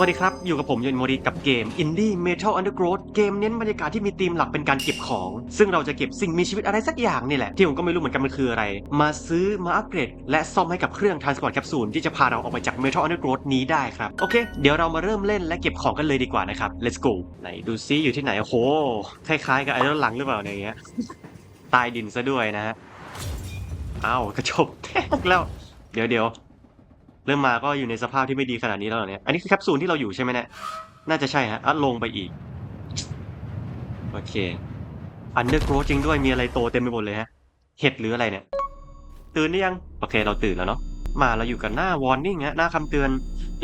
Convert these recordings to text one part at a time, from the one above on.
วัสดีครับ อยู่กับผมยนโมริกับเกม Indie Metal Undergrowth เกมเน้นบรรยากาศที่มีธีมหลักเป็นการเก็บของ ซึ่งเราจะเก็บสิ่งมีชีวิตอะไรสักอย่างนี่แหละ ที่ผมก็ไม่รู้เหมือนกันมันคืออะไร มาซื้อมาอัปเกรด และซ่อมให้กับเครื่อง Transport Capsule ที่จะพาเราออกไปจาก Metal Undergrowth นี้ได้ครับ โอเค เดี๋ยวเรามาเริ่มเล่นและเก็บของกันเลยดีกว่านะครับ let's go ไหนดูซิอยู่ที่ไหนโอ้โหคล้ายๆกับไอรอนหลังหรือเปล่าเนี่ยอย่างเงี้ยตายดินซะด้วยนะฮะอ้าวกระจกแตกแล้ว เดี๋ยวเดี๋ยว เริ่มมาก็อยู่ในสภาพที่ไม่ดีขนาดนี้แล้วเนี่ย อันนี้คือแคปซูลที่เราอยู่ใช่ไหมเนี่ย น่าจะใช่ฮะอะลงไปอีก โอเค อันเดอร์โกรจริงด้วย มีอะไรโตเต็มไปหมดเลยฮะ เห็ดหรืออะไรเนี่ย ตื่นหรือยัง โอเค เราตื่นแล้วเนาะ มาเราอยู่กับหน้า warning ฮะ หน้าคำเตือน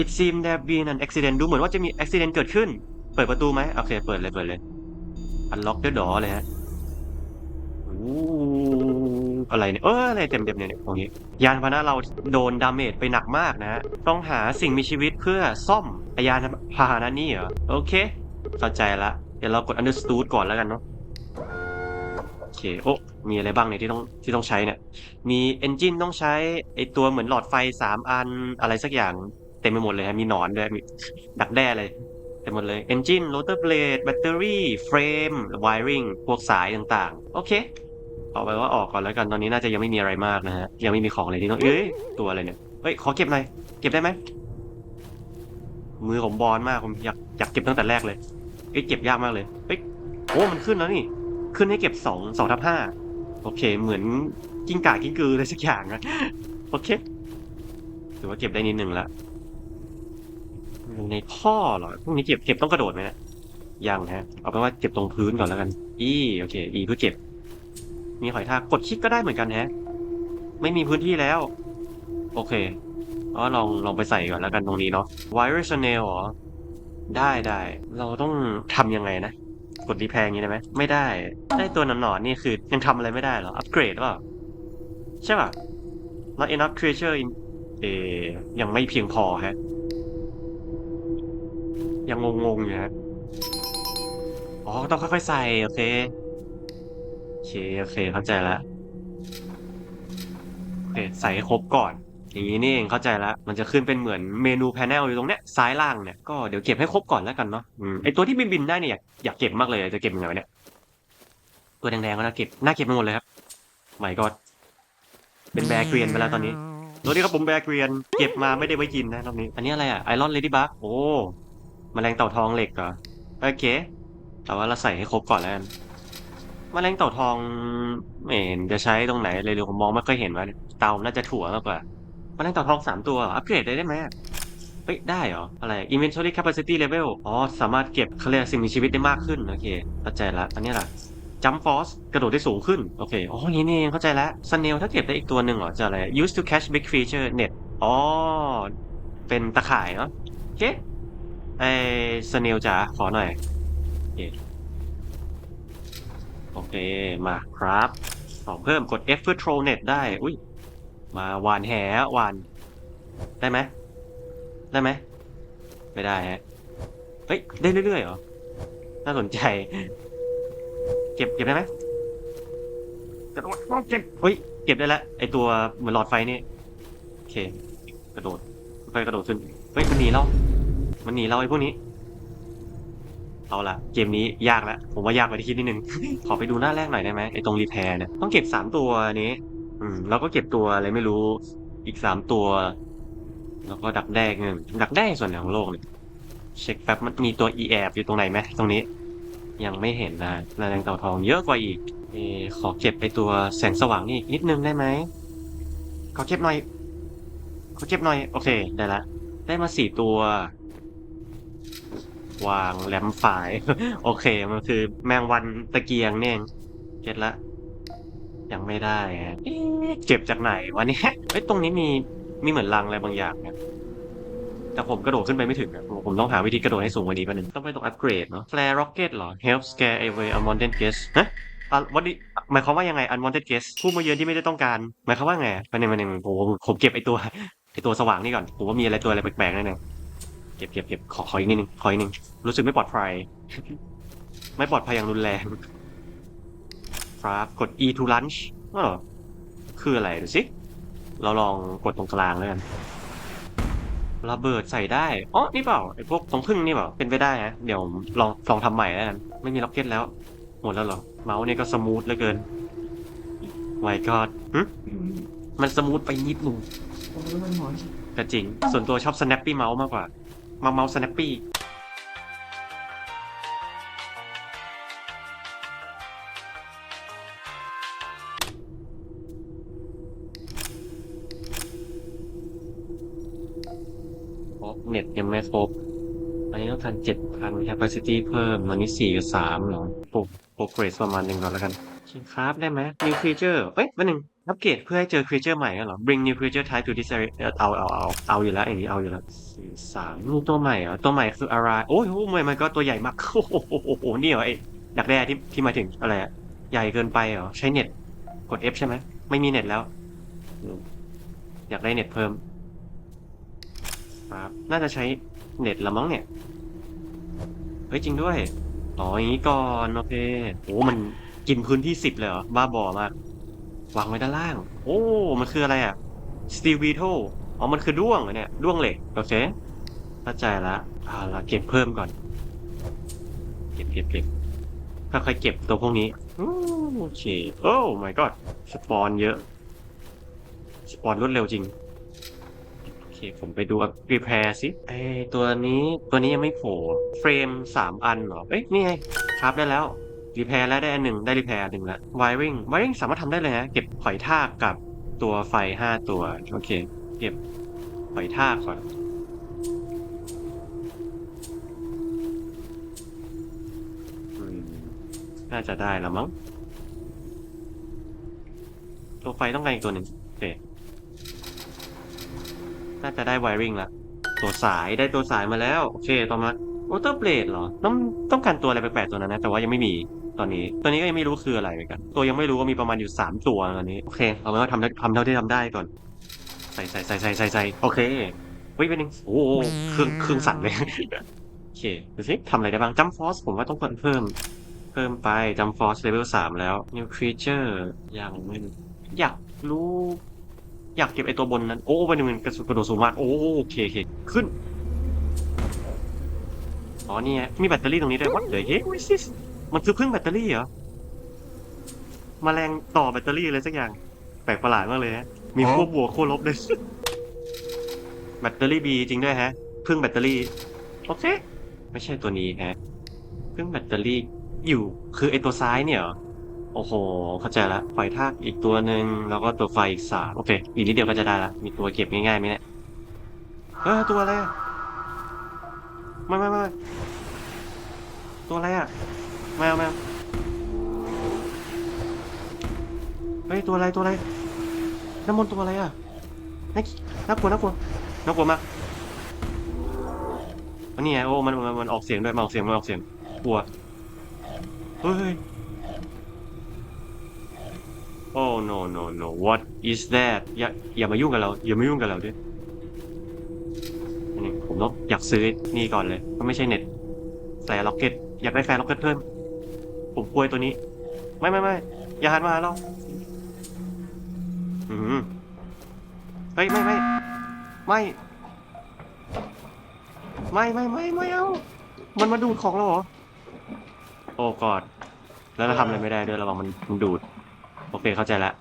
it seems there been an accident ดูเหมือนว่าจะมี accident เกิดขึ้น เปิดประตูไหมโอเค เปิดเลย เปิดเลย unlock the door เลยฮะอู้ อะไรเนี่ยเอออะไรเต็มเต็มเนี่ยตรงนี้ ยานพาหนะเราโดนดาเมจไปหนักมากนะฮะต้องหาสิ่งมีชีวิตเพื่อซ่อมอยานพาหนะนี่เหรอโอเคเข้าใจละเดี๋ยวเรากด understood ก่อนแล้วกันเนาะโอเคโอ้มีอะไรบ้างเนี่ยที่ต้องที่ต้องใช้เนี่ยมี engine ต้องใช้ไอตัวเหมือนหลอดไฟ3อันอะไรสักอย่างเต็มไปหมดเลยฮะมีหนอนด้วยมีดักแด้เลยเต็มหมดเลย engine rotor blade battery frame wiring พวกสายต่างๆ โอเค เอาไปว่าออกก่อนแล้วกันตอนนี้น่าจะยังไม่มีอะไรมากนะฮะยังไม่มีของอะไรที่ต้องเอ้ยตัวอะไรเนี่ยเฮ้ยขอเก็บหน่อยเก็บได้ไหมมือผมบอลมากผมอยากอยากเก็บตั้งแต่แรกเลยเอ้ยเก็บยากมากเลยเฮ้ยโอ้มันขึ้นแล้วนี่ ขึ้นให้เก็บสองสองทับห้าโอเค เหมือนกิ้งก่ากิ้งกืออะไรสักอย่างนะโอเคถือว่าเก็บได้นิดหนึ่งละในท่อเหรอพวกนี้เก็บเก็บต้องกระโดดไหมนะยังฮะ เอาเป็นว่าเก็บตรงพื้นก่อนแล้วกัน อีโอเค อีเพื่อเก็บ มีหอยทากกดคลิกก็ได้เหมือนกันแฮะ ไม่มีพื้นที่แล้ว โอเคอ๋อลองลองไปใส่ก่อนแล้วกันตรงนี้เนาะ Wire Channel หรอ ได้ได้ เราต้องทำยังไงนะ กดรีแพงอย่างนี้ได้ไหม ไม่ได้ ได้ตัวหนอนๆนี่คือยังทำอะไรไม่ได้เหรอ อัปเกรดหรือเปล่าใช่ป่ะ not enough treasure in เอยังไม่เพียงพอฮะ ยังงงๆอยู่ฮะ อ๋อ ต้องค่อยๆใส่ โอเค เคโอเคเข้าใจละโอเคใส่ให้ครบก่อน อย่างนี้นี่เองเข้าใจละมันจะขึ้นเป็นเหมือนเมนูแพนเนลอยู่ตรงเนี้ยซ้ายล่างเนี่ยก็เดี๋ยวเก็บให้ครบก่อนแล้วกันเนาะอืมไอตัวที่บินบินได้เนี่ยอยากอยากเก็บมากเลยจะเก็บยังไงวะเนี่ยตัวแดงๆก็น่าเก็บน่าเก็บไปหมดเลยครับไม่ก็เป็นแบร์เกรียนไปแล้วตอนนี้สวัสดีครับผมแบร์เกรียนเก็บมาไม่ได้ไว้กินนะรอบนี้ อันนี้อะไรอะไอรอนเลดี้บักโอ้แมลงเต่าทองเหล็กเหรอโอเค แต่ว่าเราใส่ให้ครบก่อนแล้วกัน แมลงเต่าทองไม่เห็นจะใช้ตรงไหนเลยเดี๋ยวผมมองไม่ค่อยเห็นว่าเตาน่าจะถั่วมากกว่าแมลงเต่าทองสามตัวอัปเกรดได้ได้ไหมเฮ้ยได้เหรอ อะไร inventory capacity level อ๋อ สามารถเก็บเขาเรียกสิ่งมีชีวิตได้มากขึ้น โอเค เข้าใจละ อันนี้ล่ะ jump force กระโดดได้สูงขึ้น โอเค อ๋อ นี่นี่เองเข้าใจล้ว snail ถ้าเก็บได้อีกตัวหนึ่งเหรอ จะอะไร used to catch big feature net อ๋อ เป็นตะข่ายเนาะโอเคไอ้ snail จ๋าขอหน่อยโอเค โอเค มาครับสองเพิ่มกด F เพื่อ troll net ได้ อุ้ย มาหวานแหหวาน ได้ไหม ได้ไหม ไม่ได้ฮะ เฮ้ย ได้เรื่อยๆเหรอ น่าสนใจ เก็บ เก็บได้ไหมกระโดดเก็บเฮ้ย เก็บได้แล้ว ไอตัวเหมือนหลอดไฟนี่ โอเค กระโดดค่อยๆกระโดดขึ้น เฮ้ย มันหนีเรา มันหนีเราไอ้พวกนี้ เอาละเกมนี้ยากแล้ว ผมว่ายากกว่าที่คิดนิดนึง ขอไปดูหน้าแรกหน่อยได้ไหมไอ้ตรงรีแพร์เนี่ยต้องเก็บสามตัวนี้ อืมแล้วก็เก็บตัวอะไรไม่รู้อีกสามตัว แล้วก็ดักแด้เงินดักแด้ส่วนไหนของโลกเนี่ยเช็คแป๊บมันมีตัว e แอบอยู่ตรงไหนไหมตรงนี้ ยังไม่เห็นนะแรงเต่าทองเยอะกว่าอีกเออขอเก็บไปตัวแสงสว่างนี่อีกนิดนึงได้ไหมขอเก็บหน่อยขอเก็บหน่อย โอเค ได้ละ ได้มาสี่ตัว วางแหลมฝาย โอเค มันคือแมงวันตะเกียงเนี่ยเองเก็ตละ ยังไม่ได้เอ๊ะเก็บจากไหนวะเนี่ยเอ้ยตรงนี้มีมีเหมือนรังอะไรบางอย่างนะแต่ผมกระโดดขึ้นไปไม่ถึงอะผมต้องหาวิธีกระโดดให้สูงกว่านี้ป่ะหนึ่งต้องไปตรงอัปเกรดเนาะ flare rocket เหรอ help scare away unwanted guests ฮะอะวันนี้หมายความว่ายังไง unwanted guest ผู้มาเยือนที่ไม่ได้ต้องการ หมายความว่าไงมาหนึ่งมาหนึ่งผมผมผมเก็บไอตัวไอตัวสว่างนี่ก่อนผมว่ามีอะไรตัวอะไรแปลกๆแน่ๆ เก็บเก็บเก็บขอขออีกนิดนึงขออีกนิดนึงรู้สึกไม่ปลอดภัย ไม่ปลอดภัยอย่างรุนแรงครับกด E to lunch เออคืออะไรดูสิ เราลองกดตรงกลางแล้วกันระเบิดใส่ได้อ๋อนี่เปล่าไอ้พวกตรงพึ่งนี่เปล่าเป็นไปได้ฮะเดี๋ยวผมลองลองทำใหม่แล้วกันไม่มีล็อกเก็ตแล้ว หมดแล้วเหรอ เมาส์นี่ก็สมูทเหลือเกินไวก็หึมันสมูทไปนิดนึงโอ้ยมันหอนก็จริง ส่วนตัวชอบ snappy เมาส์มากกว่า มาเมาส์ snappy ครบเน็ตยังไม่ครบ อันนี้ต้องการเจ็ดพัน capacity เพิ่ม อันนี้สี่กับสามเหรอโปรโปรเกรสประมาณหนึ่งก่อนแล้วกันชิงคราฟได้ไหม new creature เอ้ยวันหนึ่งอัปเกรดเพื่อให้เจอ creature ใหม่กันเหรอ bring new creature type to this area เอ่อเอาเอาเอาเอาอยู่แล้วอย่างนี้เอาอยู่แล้ว สามมีตัวใหม่เหรอตัวใหม่คืออะไรโอ้ยโอ้ยมันก็ตัวใหญ่มากโอ้โหโอ้โหนี่เหรอไอ้ดักแด้ที่ที่มาถึงอะไรอะใหญ่เกินไปเหรอใช้เน็ตกด F ใช่ไหมไม่มีเน็ตแล้ว อยากได้เน็ตเพิ่มครับน่าจะใช้เน็ตละมั้งเนี่ยเฮ้ยจริงด้วยอ๋ออย่างนี้ก่อนโอเคโอ้มันกินพื้นที่สิบเลยเหรอบ้าบอมากวางไว้ด้านล่าง โอ้ มันคืออะไรอะ steel beetle อ๋อ มันคือด้วงเนี่ย ด้วงเหล็ก โอเค เข้าใจละเอาละเก็บเพิ่มก่อน เก็บเก็บเก็บค่อยๆเก็บตัวพวกนี้โอเค โอ้ my god สปอนเยอะ สปอนรวดเร็วจริง โอเค ผมไปดูรีแพร์สิไอตัวนี้ตัวนี้ยังไม่โผล่เฟรมสามอันเหรอ เอ้ย นี่ไงครับได้แล้วรีแพร์แล้วได้อันหนึ่งได้รีแพร์หนึ่งล้วไวริงไวริงสามารถทำได้เลยนะ เก็บหอยทากกับตัวไฟห้าตัว โอเค เก็บหอยทากก่อน น่าจะได้แล้วมั้ง ตัวไฟต้องการอีกตัวหนึ่งโอเคน่าจะได้ไวริงละตัวสายได้ตัวสายมาแล้ว โอเค ต่อมาโอเตอร์เบลดเหรอ ต้องต้องการตัวอะไรแปลกๆตัวนั้นนะ แต่ว่ายังไม่มีตอนนี้ ตัวนี้ก็ยังไม่รู้คืออะไรเหมือนกัน ตัวยังไม่รู้ว่ามีประมาณอยู่สามตัวตอนนี้ โอเค เอาเป็นว่าทำทำเท่าที่ทำได้ก่อน ใส่ใส่ใส่ใส่ใส่ใส่โอเคเฮ้ยเป็นหนึ่งโอ้เครื่องเครื่องสั่นเลย โอเคดูสิทำอะไรได้บ้างจัมฟอสผมว่าต้องเพิ่ม เพิ่มไปจัมฟอร์สเลเวลสามแล้ว new creature ยังไม่อยากรู้ อยากเก็บไอตัวบนนั้น โอ้เป็นหนึ่งกระสุนกระโดดสูงมาก โอ้โอเคโอเคขึ้น อ๋อนี่ไงมีแบตเตอรี่ตรงนี้ด้วยวัดเลยเฮ้ย what is this มันคือพึ่งแบตเตอรี่เหรอมแมลงต่อแบตเตอรี่อะไรสักอย่าง แปลกประหลาดมากเลยฮะมีขั้วบวกขั้วลบด้วยแบตเตอรี่บีจริงด้วยฮะ พึ่งแบตเตอรี่ โอเค ไม่ใช่ตัวนี้ฮะ พึ่งแบตเตอรี่ อยู่ คือไอตัวซ้ายเนี่ยโอ้โห เข้าใจละไฟทากอีกตัวหนึ่งแล้วก็ตัวไฟอีกสามโอเค อีกนิดเดียวก็จะได้ละ มีตัวเก็บง่ายๆไหมเนี่ยเออตัวอะไรไม่ไม่ไม่ตัวอะไรอะแมวแมวเฮ้ยตัวอะไรตัวอะไรน้ำมนต์ตัวอะไรอะน่าน่ากลัวน่ากลัวน่ากลัวมากอันนี้ไงโอ้มันมันมันออกเสียงด้วยมันออกเสียงมันออกเสียงกลัว เฮ้ย Oh no no no what is that อย่าอย่ามายุ่งกับเรา อย่ามายุ่งกับเราด้วยนนี้ผมต้องอยากซื้อนี่ก่อนเลยก็ไม่ใช่เน็ตใส่ล็อกเก็ต อยากได้แฟนล็อกเก็ตเพิ่ม ผมกลัวตัวนี้ ไม่ไม่ไม่อย่าหันมาหาเราอืมเฮ้ยไม่ไม่ไม่ไม่ไม่ไม่ไม่เอา มันมาดูดของเราเหรอ โอ้กอด แล้วเราทำอะไรไม่ได้ด้วยระวังมันมันดูด โอเคเข้าใจละ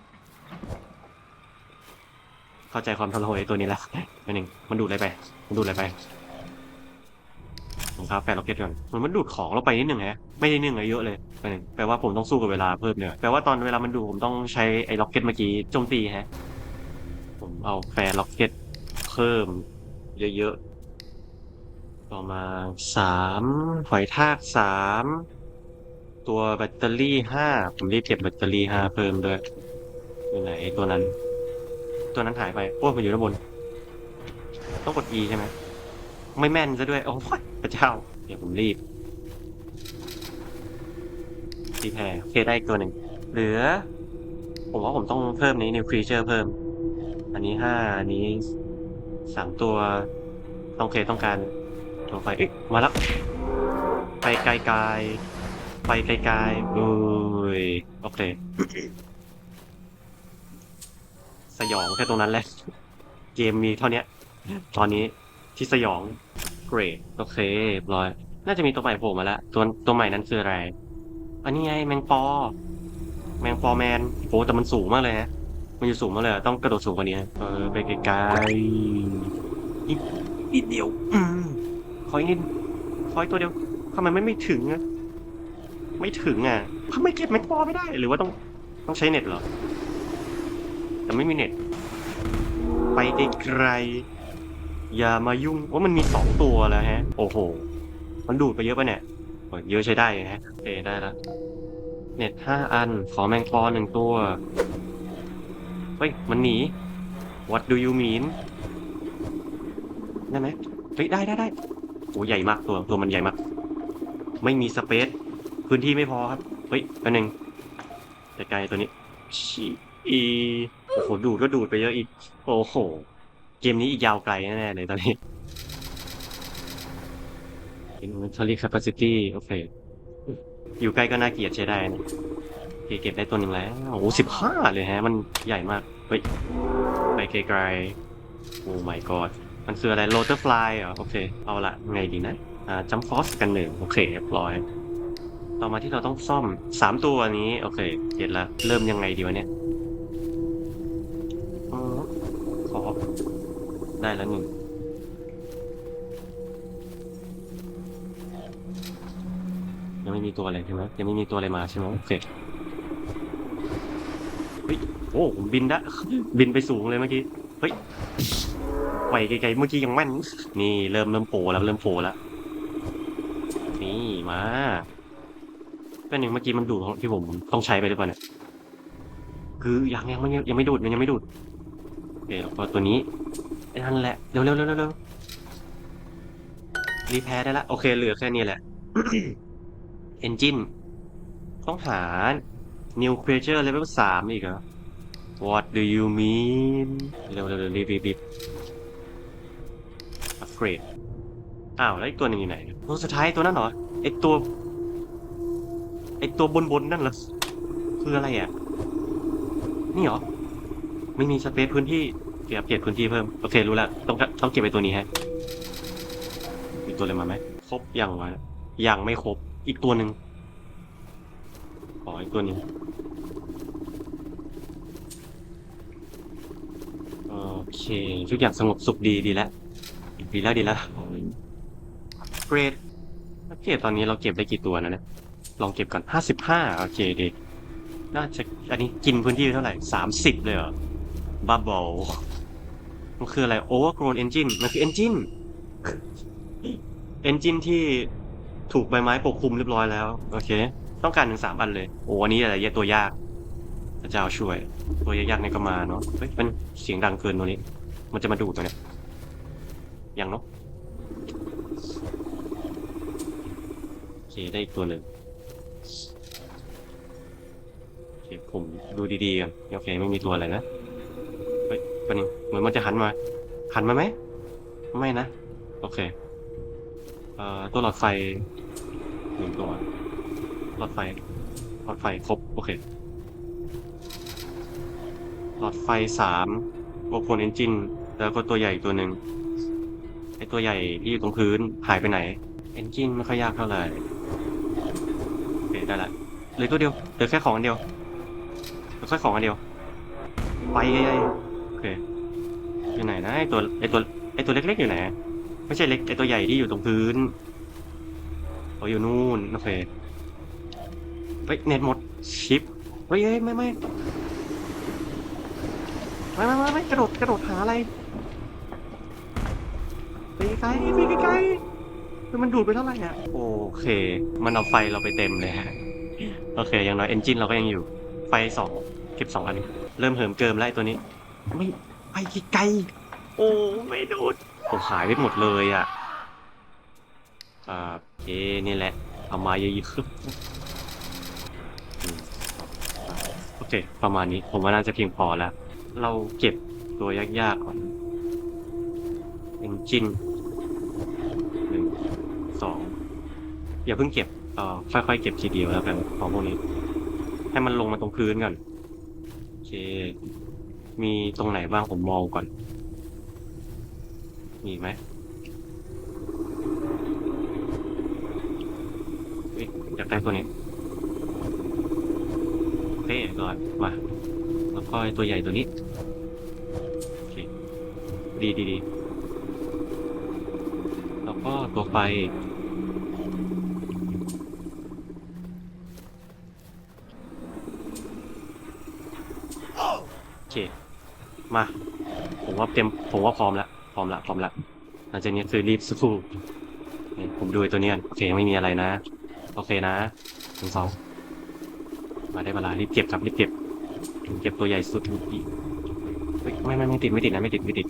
เข้าใจความทรหดไอ้ตัวนี้แล้วอันหนึ่งมันดูดอะไรไป มันดูดอะไรไปผมครับแปดล็อกเก็ตก่อนมันมันดูดของเราไปนิดหนึ่งฮะไม่ได้นึ่งอะไรเยอะเลยอันหนึ่งแปลว่าผมต้องสู้กับเวลาเพิ่มเนี่ยแปลว่าตอนเวลามันดูดผมต้องใช้ไอ้ล็อกเก็ตเมื่อกี้โจมตีฮะผมเอาแฟร์ล็อกเก็ตเพิ่ม เยอะๆต่อมาสามหอยทากสาม ตัวแบตเตอรี่ห้าผมรีบเก็บแบตเตอรี่ห้าเพิ่มด้วยอยู่ไหนตัวนั้น ตัวนั้นหายไปโอ้มันอยู่ด้านบน ต้องกด E ใช่ไหมไม่แม่นซะด้วย โอ้ยพระเจ้า เดี๋ยวผมรีบรีแพรโอเคได้อีกตัวหนึ่งเหลือ ผมว่าผมต้องเพิ่มนี้ new creature เพิ่ม อันนี้ห้าอันนี้สามตัวต้องเคต้องการตัวไฟเอ๊ะมาแล้วไปไกลๆ ไปไกลๆโอ้ยโอเค สยองแค่ตรงนั้นแหละ เกมมีเท่านี้ตอนนี้ที่สยองเกรดโอเคบร้อย น่าจะมีตัวใหม่โผล่มาแล้ว ตัวตัวใหม่นั้นคืออะไร อันนี้ไงแมงปอ แมงปอแมนโอ้แต่มันสูงมากเลยนะมันอยู่สูงมากเลยต้องกระโดดสูงกว่านี้เออไปไกลๆนิดนิดเดียว อืมขออีกนิดขออีกตัวเดียวทำไมไม่ไม่ถึงอะ ไม่ถึงอะทำไมเก็บแมงปอไม่ได้หรือว่าต้องต้องใช้เน็ตเหรอ แต่ไม่มีเน็ต ไปไกลๆอย่ามายุ่งว่ามันมีสองตัวแล้วฮะ โอ้โห มันดูดไปเยอะปะเนี่ยเยอะใช้ได้นะฮะเอได้แล้วเน็ตห้าอัน ขอแมงปอหนึ่งตัว เฮ้ย มันหนี What do you mean ได้ไหมเฮ้ยได้ได้ได้โอ้ใหญ่มากตัวตัวมันใหญ่มาก ไม่มีสเปซ พื้นที่ไม่พอครับ เฮ้ยอันหนึ่งไกลตัวนี้ชีอีโอ้โห ดูดก็ดูดไปเยอะอีก โอ้โห เกมนี้อีกยาวไกลแน่เลยตอนนี้ Inventory capacity โอเค อยู่ใกล้ก็น่าเกลียดใช้ได้นะเคเก็บได้ตัวหนึ่งแล้ว โอ้โหสิบห้าเลยฮะ มันใหญ่มาก เฮ้ย ไปไกลๆโอ้ my god มันคืออะไร rotor fly เหรอ โอเค เอาละไงดีนะ อ่า jump force กันหนึ่งโอเคเรียบร้อย ต่อมาที่เราต้องซ่อมสามตัวนี้ โอเคเก็ตละเริ่มยังไงดีวะเนี่ยอขอ ได้แล้วหนึ่งยังไม่มีตัวอะไรใช่ไหมยังไม่มีตัวอะไรมาใช่ไหมโอเคเฮ้ยโอ้ผมบินได้บินไปสูงเลยเมื่อกี้เฮ้ยไปไกลๆเมื่อกี้ยังแม่น นี่เริ่มเริ่มโผล่แล้วเริ่มโผล่แล้วนี่มา ป็นหนึ่งเมื่อกี้มันดูดที่ผมต้องใช้ไปหรือเปล่าเนี่ยคือยังยังไม่ยังไม่ดูดมันยังไม่ดูดโอเคแล้วก็ตัวนี้ไอ้นั่นแหละเร็วเร็วเร็วเร็วเร็วรีแพร์ได้ละโอเคเหลือแค่นี้แหละ Engine ต้องหา New Creature Level 3 อีกเหรอ What do you mean เร็วเร็วเร็วรีบรีบรีบ Upgrade อ้าว แล้วอีกตัวหนึ่งอยู่ไหนตัวสุดท้ายตัวนั้นเหรอไอตัว ไอตัวบนบนๆนั่นเหรอคืออะไรอะ นี่เหรอ ไม่มีสเปซพื้นที่เก็บเก็บพื้นที่เพิ่ม โอเค รู้แล้วต้องต้องเก็บไปตัวนี้ฮะมีตัวอะไรมาไหมครบยังวะยังไม่ครบ อีกตัวหนึ่งขออีกตัวหนึ่งโอเคทุกอย่างสงบสุขดีดีแล้วดีแล้วดีแล้วเกรดโอเคตอนนี้เราเก็บได้กี่ตัวนะเนี่ย ลองเก็บก่อนห้าสิบห้าโอเคดีน่าจะอันนี้กินพื้นที่เท่าไหร่สามสิบเลยเหรอบับเบิลมันคืออะไร overgrown engine มันคือ engine engine ที่ถูกใบไม้ปกคลุมเรียบร้อยแล้ว โอเค ต้องการถึงสามอันเลย โอ้อันนี้อะไรเยอะตัวยากพระเจ้าช่วย ตัวยากๆนี่ก็มาเนาะเฮ้ยเป็นเสียงดังเกินตัวนี้ มันจะมาดูตัวเนี้ยยังเนาะโอเคได้อีกตัวหนึ่ง คผมดูดีๆกันโอเคไม่มีตัวอะไรนะเฮ้ยตัวนี้เหมือนมันจะหันมา หันมาไหมไม่นะ โอเคเอ่อตัวหลอดไฟหนึ่งตัวหลอดไฟหลอดไฟครบโอเคหลอดไฟสามโวโคนเอนจินแล้วก็ตัวใหญ่อีกตัวหนึ่งไอตัวใหญ่ที่อยู่ตรงพื้นหายไปไหน เอนจินไม่ค่อยยากเท่าไหร่โอเคได้ละเหลือตัวเดียวเหลือแค่ของอันเดียว เหลือแค่ของอันเดียว ไปไงโอเคอยู่ไหนนะไอตัวไอตัวไอตัวเล็กๆอยู่ไหน ไม่ใช่เล็กไอตัวใหญ่ที่อยู่ตรงพื้นเขาอยู่นู่นโอเคเฮ้ยเน็ตหมดชิปเฮ้ยเฮ้ยไม่ไม่ไม่ไม่ไม่ไม่กระโดดกระโดดหาอะไรไปไกลไปไกลมันดูดไปเท่าไหร่อะโอเค มันเอาไฟเราไปเต็มเลยฮะ โอเค อย่างน้อยเอนจินเราก็ยังอยู่ ไฟสอง เก็บสองอันเริ่มเหิมเกิมแล้วไอ้ตัวนี้ ไม่ไปไกลโอ้ไม่ดูดโอ้หายไปหมดเลยอะอ่าโอเคนี่แหละเอามาเยอะๆอืมโอเค ประมาณนี้ ผมว่าน่าจะเพียงพอแล้ว เราเก็บตัวยากๆก่อน engine หนึ่งสองอย่าเพิ่งเก็บเอ่อค่อยๆเก็บทีเดียวแล้วกันของพวกนี้ ให้มันลงมาตรงพื้นก่อน มีตรงไหนบ้างผมมองก่อน มีไหมอยากได้ตัวนี้เฮ้ยก่อนมาแล้วก็ตัวใหญ่ตัวนี้โอเคดีดีดีแล้วก็ตัวไฟ เค มา ผมว่าเต็มผมว่าพร้อมแล้วพร้อมละพร้อมละหลังจากนี้คือรีบสู้ผมดูไอ้ตัวนี้ก่อนโอเคยังไม่มีอะไรนะ โอเคนะหนึ่งสองมาได้เวลารีบเก็บครับรีบเก็บเก็บตัวใหญ่สุดอีกไม่ไม่ไม่ติดไม่ติดนะไม่ติดไม่ติด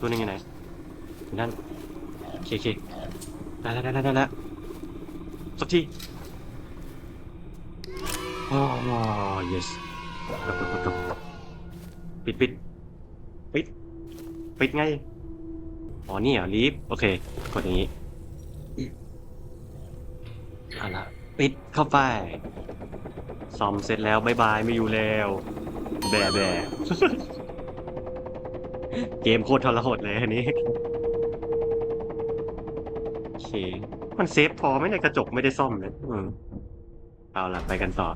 ตัวนึงอยู่ไหนนั่นโอเคโอเคได้แล้วได้แล้วได้แล้วสักที โอ้ yes กดกดกดกดปิดปิดปิดปิดไง อ๋อ นี่เหรอลีฟโอเค กดอย่างนี้เอาละปิดเข้าไปซ่อมเสร็จแล้วบายบายไม่อยู่แล้ว แบะแบะเกมโคตรทรหดเลยอันนี้ โอเค มันเซฟพอไหมในกระจกไม่ได้ซ่อมเลยเอาล่ะ ไปกันต่อ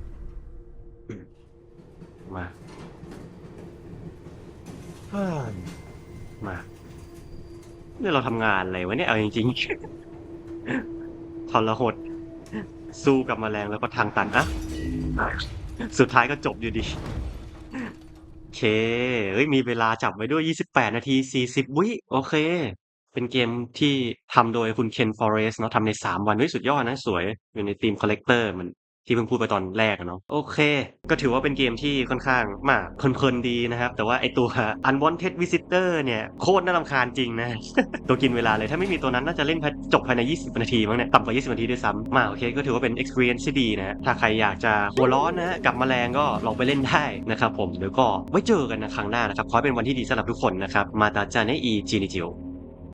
มาเฮ้ยมาเนี่ยเราทำงานอะไรวะเนี่ยเอาจริงๆทรหด สู้กับแมลงแล้วก็ทางตันอะสุดท้ายก็จบอยู่ดีโอเค เฮ้ย มีเวลาจับไว้ด้วย 28 นาที 40 วิ โอเค เป็นเกมที่ทำโดยคุณเคนฟอเรสเนาะทำใน 3 วันเฮ้ยสุดยอดนะ สวย อยู่ในทีมคอลเลกเตอร์มัน ที่เพิ่งพูดไปตอนแรกอะเนาะโอเค ก็ถือว่าเป็นเกมที่ค่อนข้างมากเพลินๆดีนะครับ แต่ว่าไอตัว Unwanted Visitor เนี่ย โคตรน่ารำคาญจริงนะ ตัวกินเวลาเลยถ้าไม่มีตัวนั้นน่าจะเล่นจบภายใน 20 นาทีมั้งเนี่ยต่ำกว่า 20 นาทีด้วยซ้ำมาโอเค ก็ถือว่าเป็น experience ที่ดีนะถ้าใครอยากจะหัวร้อนนะฮะกับแมลงก็ลองไปเล่นได้นะครับผมเดี๋ยวก็ไว้เจอกันนะครั้งหน้านะครับขอให้เป็นวันที่ดีสำหรับทุกคนนะครับมาตาจาเนอีจีนิจิโอ